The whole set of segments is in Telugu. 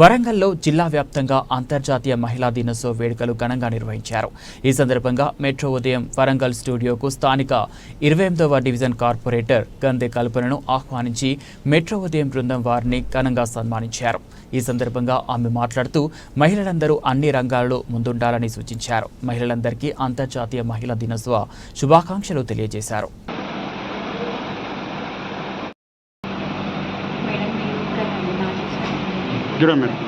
వరంగల్లో జిల్లా వ్యాప్తంగా అంతర్జాతీయ మహిళా దినోత్సవ వేడుకలు ఘనంగా నిర్వహించారు. ఈ సందర్భంగా మెట్రో ఉదయం వరంగల్ స్టూడియోకు స్థానిక ఇరవై ఎనిమిదవ డివిజన్ కార్పొరేటర్ గందె కల్పనను ఆహ్వానించి మెట్రో ఉదయం బృందం వారిని ఘనంగా సన్మానించారు. ఈ సందర్భంగా ఆమె మాట్లాడుతూ మహిళలందరూ అన్ని రంగాల్లో ముందుండాలని సూచించారు. మహిళలందరికీ అంతర్జాతీయ మహిళా దినోత్సవ శుభాకాంక్షలు తెలియజేశారు మేడం మీరు కూడా నన్ను మానేశారు చూడండి మేడం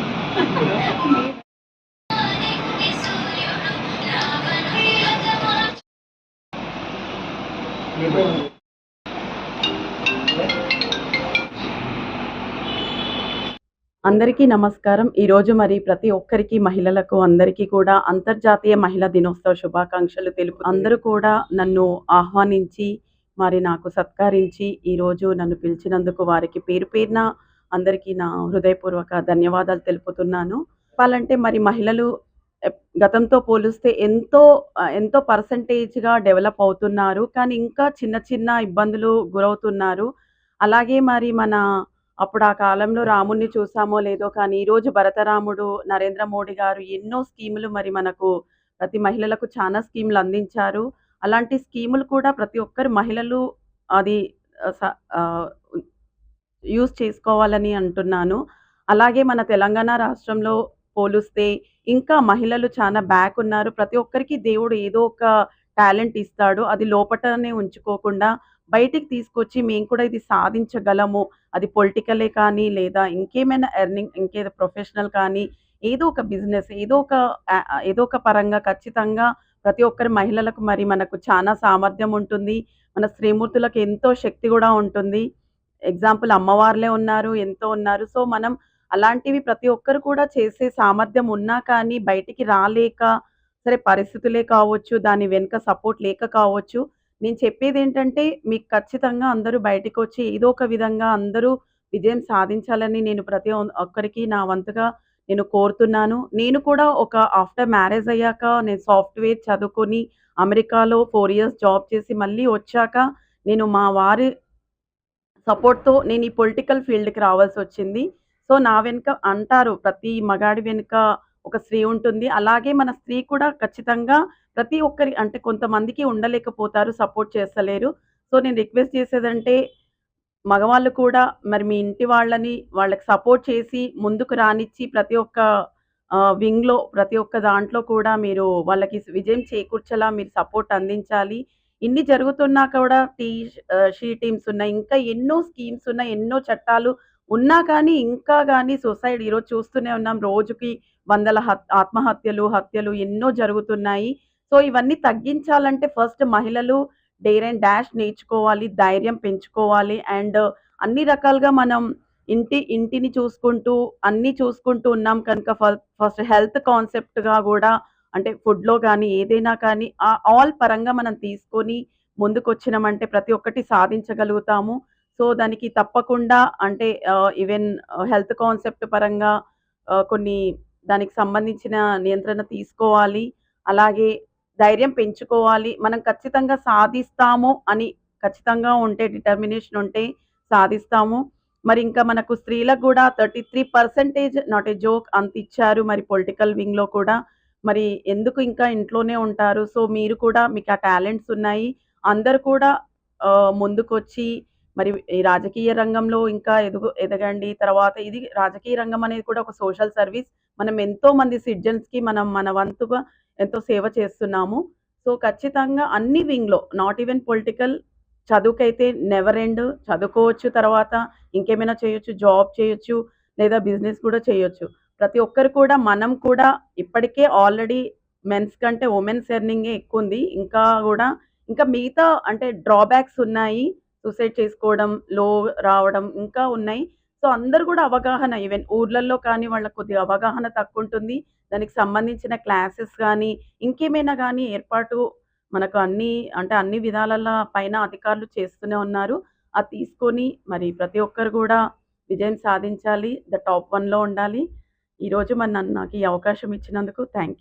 అందరికీ నమస్కారం. ఈరోజు మరి ప్రతి ఒక్కరికి మహిళలకు అందరికీ కూడా అంతర్జాతీయ మహిళా దినోత్సవ శుభాకాంక్షలు తెలుపు అందరూ కూడా నన్ను ఆహ్వానించి మరి నాకు సత్కరించి ఈరోజు నన్ను పిలిచినందుకు వారికి పేరు పేరున అందరికీ నా హృదయపూర్వక ధన్యవాదాలు తెలుపుతున్నాను. చెప్పాలంటే మరి మహిళలు గతంతో పోలిస్తే ఎంతో ఎంతో పర్సంటేజ్గా డెవలప్ అవుతున్నారు. కానీ ఇంకా చిన్న చిన్న ఇబ్బందులు గురవుతున్నారు. అలాగే మరి మన అప్పుడు ఆ కాలంలో రాముణ్ణి చూసామో లేదో కానీ ఈరోజు భరతరాముడు నరేంద్ర మోడీ గారు ఎన్నో స్కీములు మరి మనకు ప్రతి మహిళలకు చాలా స్కీములు అందించారు. అలాంటి స్కీములు కూడా ప్రతి ఒక్కరు మహిళలు అది యూస్ యూజ్ చేసుకోవాలని అంటున్నాను. అలాగే మన తెలంగాణ రాష్ట్రంలో పోలిస్తే ఇంకా మహిళలు చాలా బ్యాక్ ఉన్నారు. ప్రతి ఒక్కరికి దేవుడు ఏదో ఒక టాలెంట్ ఇస్తాడు. అది లోపటనే ఉంచుకోకుండా బయటికి తీసుకొచ్చి మేము కూడా ఇది సాధించగలము. అది పొలిటికలే కానీ లేదా ఇంకేమైనా ఎర్నింగ్ ఇంకేదో ప్రొఫెషనల్ కానీ ఏదో ఒక బిజినెస్ ఏదో ఒక ఏదో ఒక పరంగా ఖచ్చితంగా ప్రతి ఒక్కరి మహిళలకు మరి మనకు చాలా సామర్థ్యం ఉంటుంది. మన శ్రీమూర్తులకు ఎంతో శక్తి కూడా ఉంటుంది. ఎగ్జాంపుల్ అమ్మవార్లే ఉన్నారు ఎంతో ఉన్నారు. సో మనం అలాంటివి ప్రతి ఒక్కరు కూడా చేసే సామర్థ్యం ఉన్నా కానీ బయటికి రాలేక సరే పరిస్థితులే కావచ్చు దాని వెనుక సపోర్ట్ లేక కావచ్చు. నేను చెప్పేది ఏంటంటే మీకు ఖచ్చితంగా అందరూ బయటికి వచ్చి ఏదో ఒక విధంగా అందరూ విజయం సాధించాలని నేను ప్రతి ఒక్కరికి నా వంతుగా నేను కోరుతున్నాను. నేను కూడా ఒక ఆఫ్టర్ మ్యారేజ్ అయ్యాక నేను సాఫ్ట్వేర్ చదువుకొని అమెరికాలో ఫోర్ ఇయర్స్ జాబ్ చేసి మళ్ళీ వచ్చాక నేను మా వారి సపోర్ట్తో నేను ఈ పొలిటికల్ ఫీల్డ్కి రావాల్సి వచ్చింది. సో నా వెనుక అంటారు ప్రతి మగాడి వెనుక ఒక స్త్రీ ఉంటుంది. అలాగే మన స్త్రీ కూడా ఖచ్చితంగా ప్రతి ఒక్కరి అంటే కొంతమందికి ఉండలేకపోతారు సపోర్ట్ చేస్తలేరు. సో నేను రిక్వెస్ట్ చేసేదంటే మగవాళ్ళు కూడా మరి మీ ఇంటి వాళ్ళని వాళ్ళకి సపోర్ట్ చేసి ముందుకు రానిచ్చి ప్రతి ఒక్క వింగ్లో ప్రతి ఒక్క దాంట్లో కూడా మీరు వాళ్ళకి విజయం చేకూర్చేలా మీరు సపోర్ట్ అందించాలి. ఇన్ని జరుగుతున్నా కూడా టీ షీ టీమ్స్ ఉన్నాయి ఇంకా ఎన్నో స్కీమ్స్ ఉన్నాయి ఎన్నో చట్టాలు ఉన్నా కానీ ఇంకా కానీ సొసైటీ ఈరోజు చూస్తూనే ఉన్నాం. రోజుకి వందల హత్ ఆత్మహత్యలు హత్యలు ఎన్నో జరుగుతున్నాయి. సో ఇవన్నీ తగ్గించాలంటే ఫస్ట్ మహిళలు డేర్ అండ్ డాష్ నేర్చుకోవాలి ధైర్యం పెంచుకోవాలి. అండ్ అన్ని రకాలుగా మనం ఇంటి ఇంటిని చూసుకుంటూ అన్నీ చూసుకుంటూ ఉన్నాం కనుక ఫస్ట్ హెల్త్ కాన్సెప్ట్గా కూడా అంటే ఫుడ్లో కానీ ఏదైనా కానీ ఆ ఆల్ పరంగా మనం తీసుకొని ముందుకు వచ్చినామంటే ప్రతి ఒక్కటి సాధించగలుగుతాము. సో దానికి తప్పకుండా అంటే ఈవెన్ హెల్త్ కాన్సెప్ట్ పరంగా కొన్ని దానికి సంబంధించిన నియంత్రణ తీసుకోవాలి. అలాగే ధైర్యం పెంచుకోవాలి. మనం ఖచ్చితంగా సాధిస్తాము అని ఖచ్చితంగా ఉంటే డిటర్మినేషన్ ఉంటే సాధిస్తాము. మరి ఇంకా మనకు స్త్రీలకు కూడా thirty three percentage not a joke అంత ఇచ్చారు మరి పొలిటికల్ వింగ్లో కూడా మరి ఎందుకు ఇంకా ఇంట్లోనే ఉంటారు? సో మీరు కూడా మీకు ఆ టాలెంట్స్ ఉన్నాయి. అందరు కూడా ముందుకొచ్చి మరి ఈ రాజకీయ రంగంలో ఇంకా ఎదుగు ఎదగండి. తర్వాత ఇది రాజకీయ రంగం అనేది కూడా ఒక సోషల్ సర్వీస్. మనం ఎంతో మంది సిటిజన్స్కి మనం మన వంతుగా ఎంతో సేవ చేస్తున్నాము. సో ఖచ్చితంగా అన్ని వింగ్లో నాట్ ఈవెన్ పొలిటికల్ చదువుకైతే నెవర్ ఎండ్ చదువుకోవచ్చు తర్వాత ఇంకేమైనా చేయొచ్చు జాబ్ చేయొచ్చు లేదా బిజినెస్ కూడా చేయొచ్చు. ప్రతి ఒక్కరు కూడా మనం కూడా ఇప్పటికే ఆల్రెడీ మెన్స్ కంటే ఉమెన్స్ ఎర్నింగే ఎక్కువ ఉంది ఇంకా కూడా ఇంకా మిగతా అంటే డ్రాబ్యాక్స్ ఉన్నాయి. సూసైడ్ చేసుకోవడం లో రావడం ఇంకా ఉన్నాయి. సో అందరు కూడా అవగాహన ఈవెన్ ఊర్లలో కానీ వాళ్ళ కొద్దిగా అవగాహన తక్కువ ఉంటుంది దానికి సంబంధించిన క్లాసెస్ కానీ ఇంకేమైనా కానీ ఏర్పాటు మనకు అన్ని అంటే అన్ని విధాల పైన అధికారులు చేస్తూనే ఉన్నారు. అది తీసుకొని మరి ప్రతి ఒక్కరు కూడా విజయం సాధించాలి. ద టాప్ వన్లో ఉండాలి. ఈరోజు మరి నన్ను నాకు ఈ అవకాశం ఇచ్చినందుకు థ్యాంక్ యూ